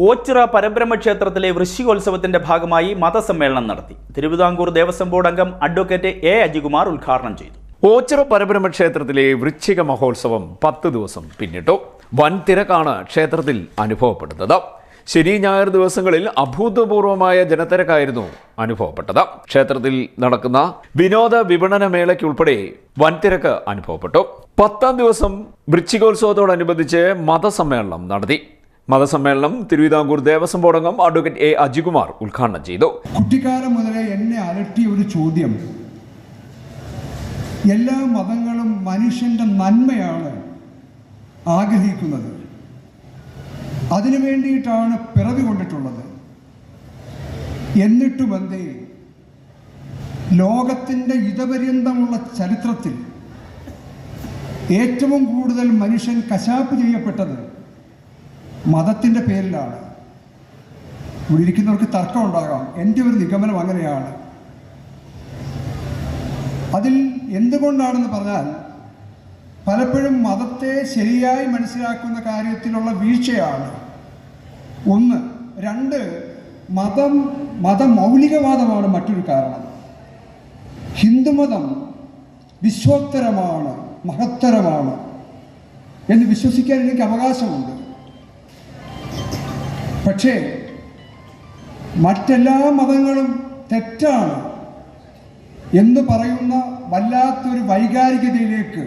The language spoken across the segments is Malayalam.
ഓച്ചിറ പരബ്രഹ്മ ക്ഷേത്രത്തിലെ വൃശ്ചികോത്സവത്തിന്റെ ഭാഗമായി മതസമ്മേളനം നടത്തി. തിരുവിതാംകൂർ ദേവസ്വം ബോർഡ് അംഗം അഡ്വക്കേറ്റ് എ. അജികുമാർ ഉദ്ഘാടനം ചെയ്തു. ഓച്ചിറ പരബ്രഹ്മ ക്ഷേത്രത്തിലെ വൃശ്ചിക മഹോത്സവം പത്ത് ദിവസം പിന്നിട്ടു. വൻ തിരക്കാണ് ക്ഷേത്രത്തിൽ അനുഭവപ്പെടുന്നത് ശനി ഞായർ ദിവസങ്ങളിൽ അഭൂതപൂർവമായ ജനത്തിരക്കായിരുന്നു അനുഭവപ്പെട്ടത്. ക്ഷേത്രത്തിൽ നടക്കുന്ന വിനോദ വിപണന മേളയ്ക്കുൾപ്പെടെ വൻ തിരക്ക് അനുഭവപ്പെട്ടു. പത്താം ദിവസം വൃശ്ചികോത്സവത്തോടനുബന്ധിച്ച് മതസമ്മേളനം നടത്തി. മതസമ്മേളനം തിരുവിതാംകൂർ ദേവസ്വം ബോർഡ് അംഗം അഡ്വക്കേറ്റ് എ അജികുമാർ ഉദ്ഘാടനം ചെയ്തു. കുട്ടിക്കാലം മുതലേ എന്നെ അലട്ടിയ ഒരു ചോദ്യം. എല്ലാ മതങ്ങളും മനുഷ്യന്റെ നന്മയാണ് ആഗ്രഹിക്കുന്നത്. അതിനു വേണ്ടിയിട്ടാണ് പിറവി കൊണ്ടിട്ടുള്ളത്. എന്നിട്ടും എന്തേ ലോകത്തിന്റെ ഇതപര്യന്തമുള്ള ചരിത്രത്തിൽ ഏറ്റവും കൂടുതൽ മനുഷ്യൻ കശാപ്പ് ചെയ്യപ്പെട്ടത് മതത്തിന്റെ പേരിലാണ്. ഇവിടെ ഇരിക്കുന്നവർക്ക് തർക്കം ഉണ്ടാകാം. എന്റെ ഒരു നിഗമനം അങ്ങനെയാണ്. അതിൽ എന്തുകൊണ്ടാണെന്ന് പറഞ്ഞാൽ പലപ്പോഴും മതത്തെ ശരിയായി മനസ്സിലാക്കുന്ന കാര്യത്തിലുള്ള വീഴ്ചയാണ്. ഒന്ന് രണ്ട് മതം മതമൗലികവാദമാണ് മറ്റൊരു കാരണം. ഹിന്ദുമതം വിശ്വോത്തരമാണ് മഹത്തരമാണ് എന്ന് വിശ്വസിക്കാൻ എനിക്ക് അവകാശമുണ്ട്. പക്ഷേ മറ്റെല്ലാ മതങ്ങളും തെറ്റാണ് എന്ന് പറയുന്ന വല്ലാത്തൊരു വൈകാരികതയിലേക്ക്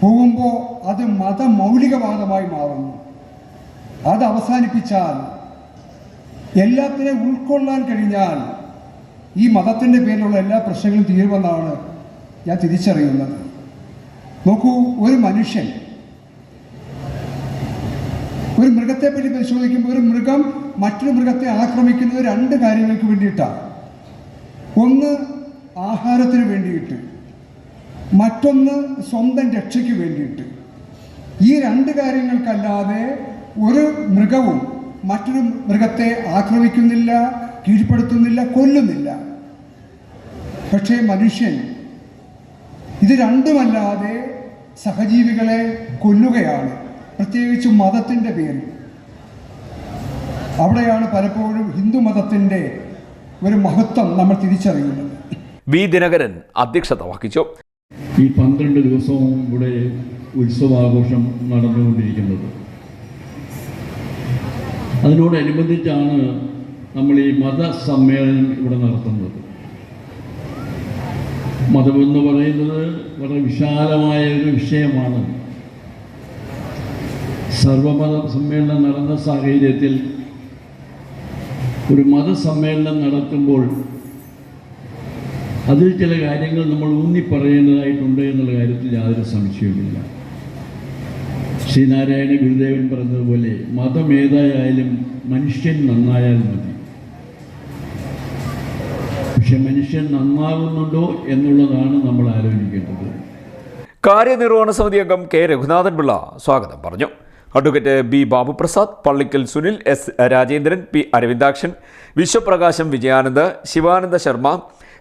പോകുമ്പോൾ അത് മതമൗലികവാദമായി മാറുന്നു. അത് അവസാനിപ്പിച്ചാൽ എല്ലാത്തിനെയും ഉൾക്കൊള്ളാൻ കഴിഞ്ഞാൽ ഈ മതത്തിന്റെ പേരിലുള്ള എല്ലാ പ്രശ്നങ്ങളും തീരുമെന്നാണ് ഞാൻ തിരിച്ചറിയുന്നത്. നോക്കൂ ഒരു മനുഷ്യൻ ഒരു മൃഗത്തെ പറ്റി പരിശോധിക്കുമ്പോൾ ഒരു മൃഗം മറ്റൊരു മൃഗത്തെ ആക്രമിക്കുന്നത് രണ്ട് കാര്യങ്ങൾക്ക് വേണ്ടിയിട്ടാണ് ഒന്ന് ആഹാരത്തിന് വേണ്ടിയിട്ട് മറ്റൊന്ന് സ്വന്തം രക്ഷയ്ക്ക് വേണ്ടിയിട്ട്. ഈ രണ്ട് കാര്യങ്ങൾക്കല്ലാതെ ഒരു മൃഗവും മറ്റൊരു മൃഗത്തെ ആക്രമിക്കുന്നില്ല കീഴ്പ്പെടുത്തുന്നില്ല കൊല്ലുന്നില്ല. പക്ഷേ മനുഷ്യൻ ഇത് രണ്ടുമല്ലാതെ സഹജീവികളെ കൊല്ലുകയാണ്. പ്രത്യേകിച്ച് മതത്തിന്റെ പേരിൽ. അവിടെയാണ് പലപ്പോഴും ഹിന്ദു മതത്തിന്റെ ഒരു മഹത്വം നമ്മൾ തിരിച്ചറിയുന്നത്. വി ദിനകരൻ അധ്യക്ഷത വഹിച്ചു. ഈ പന്ത്രണ്ട് ദിവസവും ഇവിടെ ഉത്സവാഘോഷം നടന്നുകൊണ്ടിരിക്കുന്നത്. അതിനോടനുബന്ധിച്ചാണ് നമ്മൾ ഈ മതസമ്മേളനം ഇവിടെ നടത്തുന്നത്. മതമെന്ന് പറയുന്നത് വളരെ വിശാലമായ ഒരു വിഷയമാണ്. സർവമത സമ്മേളനം നടന്ന സാഹചര്യത്തിൽ ഒരു മതസമ്മേളനം നടത്തുമ്പോൾ അതിൽ ചില കാര്യങ്ങൾ നമ്മൾ ഊന്നി പറയേണ്ടതായിട്ടുണ്ട് എന്നുള്ള കാര്യത്തിൽ യാതൊരു സംശയവുമില്ല. ശ്രീനാരായണ ഗുരുദേവൻ പറഞ്ഞതുപോലെ മതം ഏതായാലും മനുഷ്യൻ നന്നായാൽ മതി. പക്ഷെ മനുഷ്യൻ നന്നാകുന്നുണ്ടോ എന്നുള്ളതാണ് നമ്മൾ ആലോചിക്കേണ്ടത്. കാര്യനിർവഹണ സമിതി അംഗം കെ രഘുനാഥൻ പിള്ള സ്വാഗതം പറഞ്ഞു. Advocate B Babuprasad Pallickal Sunil S Rajendran P Aravindakshan Vishwaprakasham Vijayanand Sivananda Sharma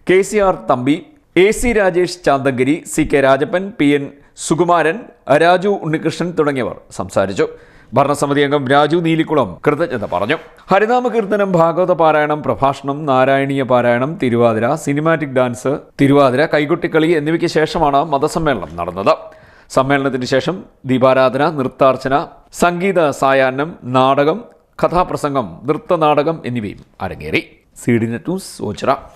K C R Thampi A C Rajesh Chanthagiri C K Rajappan P N Sukumaran Raju Unnikrishnan തുടങ്ങിയവർ സംസാരിച്ചു. ഭരണസമിതി അംഗം രാജു നീലിക്കുളം കൃതജ്ഞത പറഞ്ഞു. ഹരിനാമ കീർത്തനം ഭാഗവത പാരായണം പ്രഭാഷണം നാരായണീയ പാരായണം തിരുവാതിര സിനിമാറ്റിക് ഡാൻസ് തിരുവാതിര കൈകൊട്ടിക്കളി എന്നിവയ്ക്ക് ശേഷമാണ് മതസമ്മേളനം നടന്നത്. സമ്മേളനത്തിന് ശേഷം ദീപാരാധന നൃത്താർച്ചന സംഗീത സായാഹ്നം നാടകം കഥാപ്രസംഗം നൃത്തനാടകം എന്നിവയും അരങ്ങേറി. C D net news Ochira.